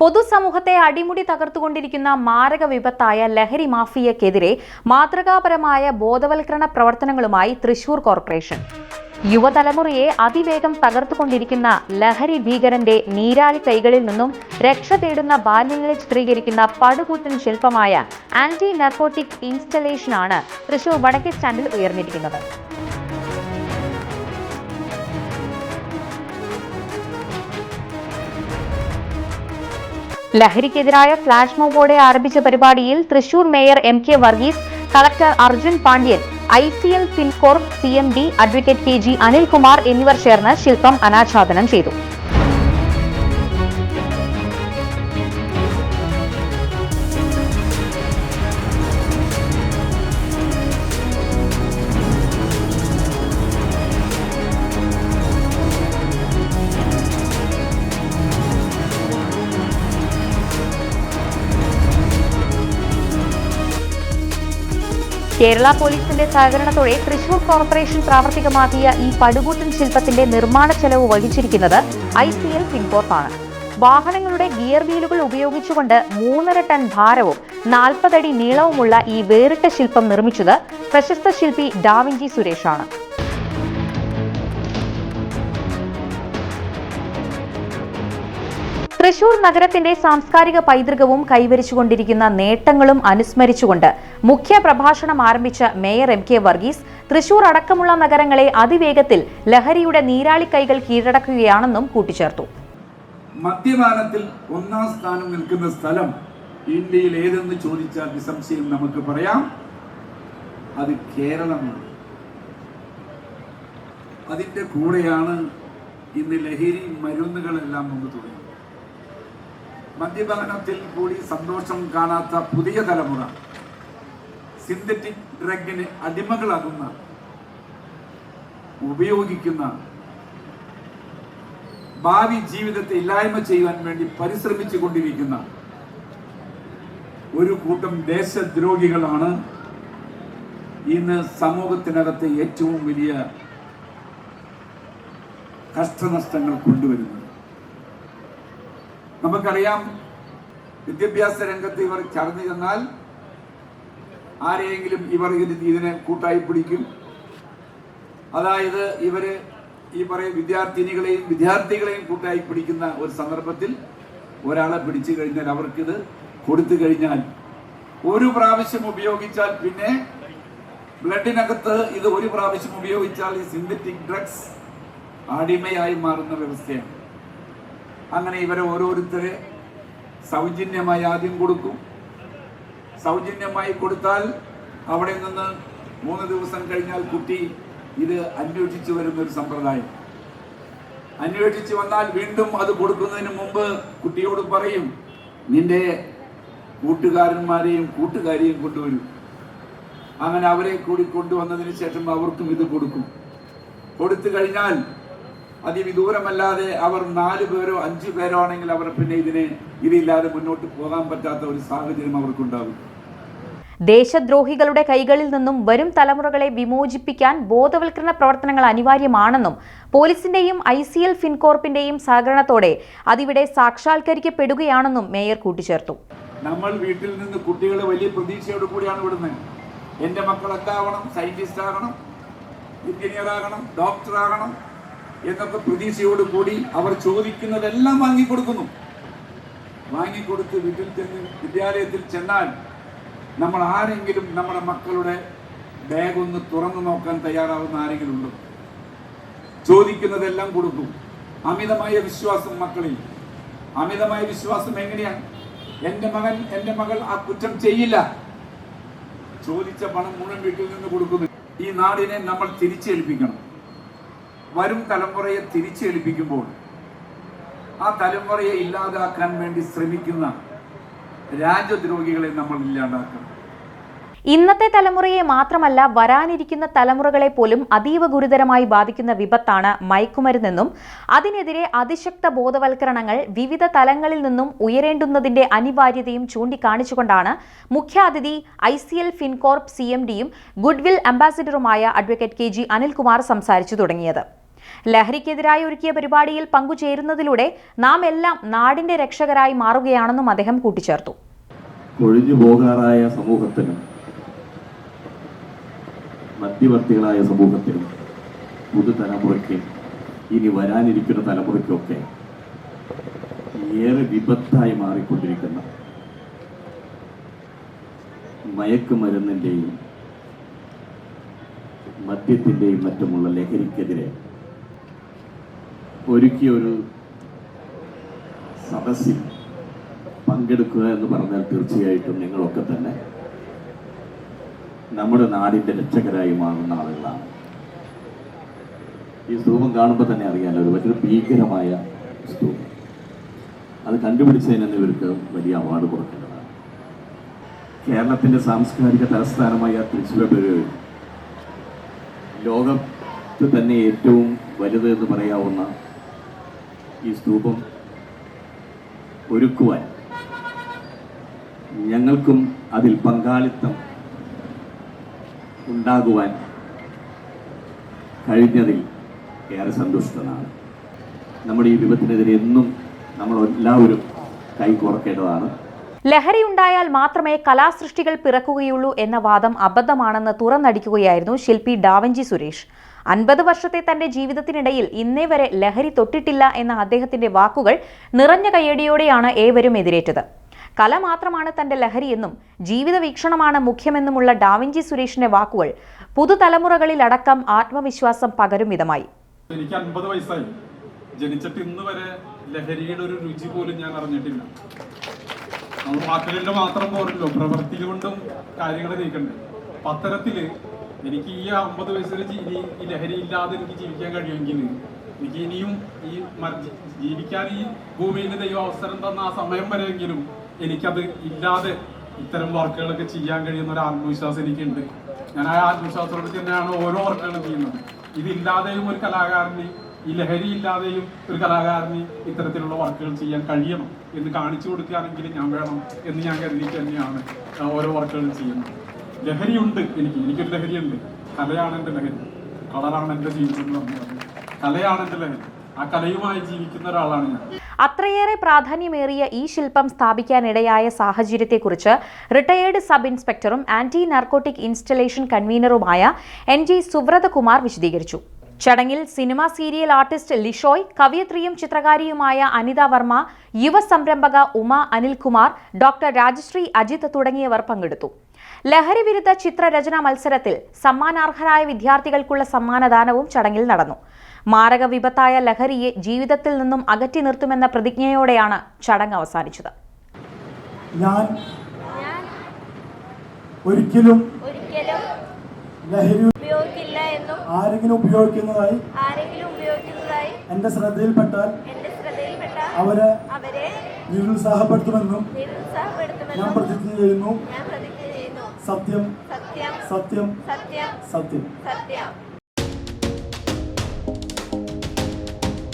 പൊതുസമൂഹത്തെ അടിമുടി തകർത്തുകൊണ്ടിരിക്കുന്ന മാരക വിപത്തായ ലഹരി മാഫിയക്കെതിരെ മാതൃകാപരമായ ബോധവൽക്കരണ പ്രവർത്തനങ്ങളുമായി തൃശൂർ കോർപ്പറേഷൻ. യുവതലമുറയെ അതിവേഗം തകർത്തുകൊണ്ടിരിക്കുന്ന ലഹരി ഭീകരന്റെ നീരാളി കൈകളിൽ നിന്നും രക്ഷ തേടുന്ന ബാല്യങ്ങളെ ചിത്രീകരിക്കുന്ന പടുകൂറ്റൻ ശില്പമായ ആന്റി നർക്കോട്ടിക് ഇൻസ്റ്റലേഷനാണ് തൃശൂർ വടക്കേ സ്റ്റാൻഡിൽ ഉയർന്നിരിക്കുന്നത്. ലഹരിക്കെതിരായ ഫ്ലാഷ് മോബോടെ ആരംഭിച്ച പരിപാടിയിൽ Thrissur mayor M K Varghese collector Arjun Pandian I C L Fincorp C M D advocate K G Anilkumar എന്നിവർ ചേർന്ന് ശില്പം അനാച്ഛാദനം ചെയ്തു. കേരള പോലീസിന്റെ സഹകരണത്തോടെ തൃശൂർ കോർപ്പറേഷൻ പ്രാവർത്തികമാക്കിയ ഈ പടുകൂട്ടൻ ശില്പത്തിന്റെ നിർമ്മാണ ചെലവ് വഹിച്ചിരിക്കുന്നത് ഐ സി എൽ ഫിൻകോർപ്പാണ് വാഹനങ്ങളുടെ ഗിയർ വീലുകൾ ഉപയോഗിച്ചുകൊണ്ട് മൂന്നര ടൺ ഭാരവും നാൽപ്പതടി നീളവുമുള്ള ഈ വേറിട്ട ശില്പം നിർമ്മിച്ചത് പ്രശസ്ത ശില്പി ഡാവിഞ്ചി സുരേഷാണ്. തൃശൂർ നഗരത്തിന്റെ സാംസ്കാരിക പൈതൃകവും കൈവരിച്ചുകൊണ്ടിരിക്കുന്ന നേട്ടങ്ങളും അനുസ്മരിച്ചുകൊണ്ട് മുഖ്യ പ്രഭാഷണം ആരംഭിച്ച mayor M K Varghese Thrissur അടക്കമുള്ള നഗരങ്ങളെ അതിവേഗത്തിൽ ലഹരിയുടെ നീരാളി കൈകൾ കീഴടക്കുകയാണെന്നും കൂട്ടിച്ചേർത്തു. മദ്യപാനത്തിൽ ഒന്നാം സ്ഥാനം നിൽക്കുന്ന സ്ഥലം ഇന്ത്യയിൽ ഏതെന്ന് ചോദിച്ചാൽ നിസംശയം നമുക്ക് പറയാം. അത് കേരളമാണ്. അതിന്റെ കൂടെയാണ് ഇന്ന് ലഹരി മരുന്നുകളെല്ലാം നമുക്ക് തുടങ്ങി മദ്യപാനത്തിൽ കൂടി സന്തോഷം കാണാത്ത പുതിയ തലമുറ സിന്തറ്റിക് ഡ്രഗിന് അടിമകളാകുന്ന ഉപയോഗിക്കുന്ന ഭാവി ജീവിതത്തെ ഇല്ലായ്മ ചെയ്യുവാൻ വേണ്ടി പരിശ്രമിച്ചു കൊണ്ടിരിക്കുന്ന ഒരു കൂട്ടം ദേശദ്രോഹികളാണ് ഇന്ന് സമൂഹത്തിനകത്തെ ഏറ്റവും വലിയ കഷ്ടനഷ്ടങ്ങൾ കൊണ്ടുവരുന്നത്. നമുക്കറിയാം വിദ്യാഭ്യാസ രംഗത്ത് ഇവർ ചടഞ്ഞു ചെന്നാൽ ആരെയെങ്കിലും ഇവർ ഇതിന് ഇതിനെ കൂട്ടായി പിടിക്കും. അതായത് ഇവർ ഈ പറയും വിദ്യാർത്ഥിനികളെയും വിദ്യാർത്ഥികളെയും കൂട്ടായി പിടിക്കുന്ന ഒരു സന്ദർഭത്തിൽ ഒരാളെ പിടിച്ചു കഴിഞ്ഞാൽ അവർക്കിത് കൊടുത്തു കഴിഞ്ഞാൽ ഒരു പ്രാവശ്യം ഉപയോഗിച്ചാൽ പിന്നെ ബ്ലഡിനകത്ത് ഇത് ഒരു പ്രാവശ്യം ഉപയോഗിച്ചാൽ ഈ സിന്തറ്റിക് ഡ്രഗ്സ് അടിമയായി മാറുന്ന വ്യവസ്ഥയാണ് അങ്ങനെ ഇവരെ ഓരോരുത്തരെ സൗജന്യമായി ആദ്യം കൊടുക്കും. സൗജന്യമായി കൊടുത്താൽ അവിടെ നിന്ന് മൂന്ന് ദിവസം കഴിഞ്ഞാൽ കുട്ടി ഇത് അന്വേഷിച്ചു വരുന്ന ഒരു സമ്പ്രദായം. അന്വേഷിച്ചു വന്നാൽ വീണ്ടും അത് കൊടുക്കുന്നതിന് മുമ്പ് കുട്ടിയോട് പറയും നിന്റെ കൂട്ടുകാരന്മാരെയും കൂട്ടുകാരെയും കൊണ്ടുവരും. അങ്ങനെ അവരെ കൂടി കൊണ്ടുവന്നതിന് ശേഷം അവർക്കും ഇത് കൊടുക്കും. കൊടുത്തു കഴിഞ്ഞാൽ അതിവിദൂരമല്ലാതെ അവർ നാല് പേരോ അഞ്ചു പേരോ ആണെങ്കിൽ അവർ പിന്നെ ഇതിനെ ഇതില്ലാതെ മുന്നോട്ട് പോകാൻ പറ്റാത്ത ഒരു സാഹചര്യം അവർക്കുണ്ടാകും. ദേശദ്രോഹികളുടെ കൈകളിൽ നിന്നും വരും തലമുറകളെ വിമോചിപ്പിക്കാൻ ബോധവൽക്കരണ പ്രവർത്തനങ്ങൾ അനിവാര്യമാണെന്നും പോലീസിന്റെയും ഐ സി എൽ ഫിൻകോർപ്പിന്റെയും സഹകരണത്തോടെ അതിവിടെ സാക്ഷാത്കരിക്കപ്പെടുകയാണെന്നും മേയർ കൂട്ടിച്ചേർത്തു. നമ്മൾ വീട്ടിൽ നിന്ന് കുട്ടികളെ വലിയ പ്രതീക്ഷയോട് കൂടിയാണ് വിടുന്നത്. എന്റെ മക്കൾ എന്താവണം? സയന്റിസ്റ്റ് ആകണം എഞ്ചിനീയർ ആകണം ഡോക്ടർ ആകണം എന്നൊക്കെ പ്രതീക്ഷയോട് കൂടി അവർ ചോദിക്കുന്നതെല്ലാം വാങ്ങിക്കൊടുക്കുന്നു. വാങ്ങിക്കൊടുത്ത് വീട്ടിൽ ചെന്ന് വിദ്യാലയത്തിൽ ചെന്നാൽ നമ്മൾ ആരെങ്കിലും നമ്മുടെ മക്കളുടെ ബാഗ് ഒന്ന് തുറന്നു നോക്കാൻ തയ്യാറാവുന്ന ആരെങ്കിലും ഉണ്ടോ? ചോദിക്കുന്നതെല്ലാം കൊടുക്കും. അമിതമായ വിശ്വാസം മക്കളിൽ. അമിതമായ വിശ്വാസം എങ്ങനെയാണ് എന്റെ മകൻ എന്റെ മകൾ ആ കുറ്റം ചെയ്യില്ല. ചോദിച്ച പണം മുഴുവൻ വീട്ടിൽ നിന്ന് കൊടുക്കുന്നു. ഈ നാടിനെ നമ്മൾ തിരിച്ചേൽപ്പിക്കണം. വരും തലമുറയെ തിരിച്ചേൽപ്പിക്കുമ്പോൾ ആ തലമുറയെ ഇല്ലാതാക്കാൻ വേണ്ടി ശ്രമിക്കുന്ന രാജ്യദ്രോഹികളെ നമ്മൾ ഇല്ലാതാക്കണം ഇന്നത്തെ തലമുറയെ മാത്രമല്ല വരാനിരിക്കുന്ന തലമുറകളെ പോലും അതീവ ഗുരുതരമായി ബാധിക്കുന്ന വിപത്താണ് മയക്കുമരുന്നെന്നും അതിനെതിരെ അതിശക്ത ബോധവൽക്കരണങ്ങൾ വിവിധ തലങ്ങളിൽ നിന്നും ഉയരേണ്ടുന്നതിന്റെ അനിവാര്യതയും ചൂണ്ടിക്കാണിച്ചുകൊണ്ടാണ് മുഖ്യാതിഥി I C L Fincorp C M ഡിയും ഗുഡ്വിൽ അംബാസിഡറുമായ അഡ്വക്കേറ്റ് കെ ജി അനിൽകുമാർ സംസാരിച്ചു തുടങ്ങിയത്. ലഹരിക്കെതിരായി ഒരുക്കിയ പരിപാടിയിൽ പങ്കുചേരുന്നതിലൂടെ നാം എല്ലാം നാടിന്റെ രക്ഷകരായി മാറുകയാണെന്നും അദ്ദേഹം കൂട്ടിച്ചേർത്തു. ഒഴിഞ്ഞു പോകാറായ സമൂഹത്തിന് മധ്യവർത്തികളായ സമൂഹത്തിന് പുതുതലമുറയ്ക്ക് ഇനി വരാനിരിക്കുന്ന തലമുറയ്ക്കൊക്കെ ഏറെ വിപത്തായി മാറിക്കൊണ്ടിരിക്കുന്ന മയക്കുമരുന്നിന്റെയും മദ്യത്തിന്റെയും മറ്റുമുള്ള ലഹരിക്കെതിരെ ഒരുക്കിയ ഒരു സദസ്സിൽ പങ്കെടുക്കുക എന്ന് പറഞ്ഞാൽ തീർച്ചയായിട്ടും നിങ്ങളൊക്കെ തന്നെ നമ്മുടെ നാടിന്റെ രക്ഷകരായി മാറുന്ന ആളുകളാണ്. ഈ സ്തൂപം കാണുമ്പോൾ തന്നെ അറിയാമല്ലോ ഒരു വലിയ ഭീകരമായ സ്തൂപം. അത് കണ്ടുപിടിച്ചതിന് തന്നെ ഇവർക്ക് വലിയ അവാർഡ് കൊടുക്കേണ്ടതാണ്. കേരളത്തിന്റെ സാംസ്കാരിക തലസ്ഥാനമായ തൃശ്ശൂർ ലോകത്ത് തന്നെ ഏറ്റവും വലുത് എന്ന് പറയാവുന്ന ഈ സ്തൂപം ഒരുക്കുവാൻ ഞങ്ങൾക്കും അതിൽ പങ്കാളിത്തം ഉണ്ടാകുവാൻ കഴിഞ്ഞതിൽ ഏറെ സന്തുഷ്ടനാണ്. നമ്മുടെ ഈ വിപത്തിനെതിരെ എന്നും നമ്മൾ എല്ലാവരും കൈ കുറക്കേണ്ടതാണ് ലഹരി ഉണ്ടായാൽ മാത്രമേ കലാസൃഷ്ടികൾ പിറക്കുകയുള്ളൂ എന്ന വാദം അബദ്ധമാണെന്ന് തുറന്നടിക്കുകയായിരുന്നു ശില്പി ഡാവഞ്ചി സുരേഷ്. അൻപത് വർഷത്തെ തന്റെ ജീവിതത്തിനിടയിൽ ഇന്നേ വരെ ലഹരി തൊട്ടിട്ടില്ല എന്ന അദ്ദേഹത്തിന്റെ വാക്കുകൾ നിറഞ്ഞ കയ്യടിയോടെയാണ് ഏവരും എതിരേറ്റത്. കല മാത്രമാണ് തന്റെ ലഹരിയെന്നും ജീവിത വീക്ഷണമാണ് മുഖ്യമെന്നുമുള്ള ഡാവിഞ്ചി സുരേഷിന്റെ വാക്കുകൾ പുതുതലമുറകളിലടക്കം ആത്മവിശ്വാസം പകരും വിധമായി. എനിക്ക് അൻപത് വയസ്സായി. ജനിച്ചിട്ട് ഇന്ന് വരെ ലഹരിയുടെ ഒരു രുചി പോലും ഞാൻ അറിഞ്ഞിട്ടില്ല. നമ്മൾ വാക്കുകളിൽ മാത്രം പോരല്ലോ. പ്രവൃത്തി കൊണ്ടും കാര്യങ്ങൾ നീക്കണ്ടേ. അത്തരത്തിൽ എനിക്ക് ഈ അമ്പത് വയസ്സിൽ ഇനി ഈ ലഹരി ഇല്ലാതെ എനിക്ക് ജീവിക്കാൻ കഴിയുമെങ്കിൽ എനിക്ക് ഇനിയും ഈ ജീവിക്കാൻ ഈ ഭൂമിയിൽ ദൈവം അവസരം തന്ന ആ സമയം വരെയെങ്കിലും എനിക്കത് ഇല്ലാതെ ഇത്തരം വർക്കുകളൊക്കെ ചെയ്യാൻ കഴിയുന്ന ഒരു ആത്മവിശ്വാസം എനിക്കുണ്ട്. ഞാൻ ആ ആത്മവിശ്വാസത്തോടെ തന്നെയാണ് ഓരോ വർക്കുകളും ചെയ്യുന്നത്. ഇതില്ലാതെയും ഒരു കലാകാരന് ഈ ലഹരി ഇല്ലാതെയും ഒരു കലാകാരന് ഇത്തരത്തിലുള്ള വർക്കുകൾ ചെയ്യാൻ കഴിയണം എന്ന് കാണിച്ചു കൊടുക്കുകയാണെങ്കിൽ ഞാൻ വേണം എന്ന് ഞാൻ കരുതി തന്നെയാണ് ഓരോ വർക്കുകളും ചെയ്യുന്നത്. ലഹരിയുണ്ട് എനിക്ക് എനിക്കൊരു ലഹരിയുണ്ട്. കലയാണ് എന്റെ ലഹരി. കളറാണ് എന്റെ ജീവിതം എന്ന് പറഞ്ഞത് കലയാണ് എന്റെ ലഹരി. ആ കലയുമായി ജീവിക്കുന്ന ഒരാളാണ് ഞാൻ. അത്രയേറെ പ്രാധാന്യമേറിയ ഈ ശില്പം സ്ഥാപിക്കാനിടയായ സാഹചര്യത്തെക്കുറിച്ച് റിട്ടയേർഡ് സബ് ഇൻസ്പെക്ടറും ആന്റി നാർക്കോട്ടിക് ഇൻസ്റ്റലേഷൻ കൺവീനറുമായ എൻ ജി സുവ്രതകുമാർ വിശദീകരിച്ചു. ചടങ്ങിൽ സിനിമ സീരിയൽ ആർട്ടിസ്റ്റ് ലിഷോയ് കവിയത്രിയും ചിത്രകാരിയുമായ അനിത വർമ്മ യുവ സംരംഭക ഉമ അനിൽകുമാർ ഡോക്ടർ രാജശ്രീ അജിത് തുടങ്ങിയവർ പങ്കെടുത്തു. ലഹരി വിരുദ്ധ ചിത്രരചനാ മത്സരത്തിൽ സമ്മാനാർഹരായ വിദ്യാർത്ഥികൾക്കുള്ള സമ്മാനദാനവും ചടങ്ങിൽ നടന്നു. മാരക വിപത്തായ ലഹരിയെ ജീവിതത്തിൽ നിന്നും അകറ്റി നിർത്തുമെന്ന പ്രതിജ്ഞയോടെയാണ് ചടങ്ങ് അവസാനിച്ചത്. ഞാൻ ഒരിക്കലും ഒരിക്കലും ലഹരി ഉപയോഗിക്കില്ല എന്നും ആരെങ്കിലും ഉപയോഗിക്കുന്നതായി ആരെങ്കിലും ഉപയോഗിക്കുന്നതായി എന്റെ ശ്രദ്ധയിൽപ്പെട്ടാൽ എന്റെ ശ്രദ്ധയിൽപ്പെട്ട അവരെ അവരെ നിരുത്സാഹപ്പെടുത്തുമെന്നും ഞാൻ നിരുത്സാഹപ്പെടുത്തുമെന്നും പ്രതിജ്ഞ ചെയ്യുന്നു. ഞാൻ പ്രതിജ്ഞ ചെയ്യുന്നു സത്യം. സത്യം. സത്യം. സത്യം.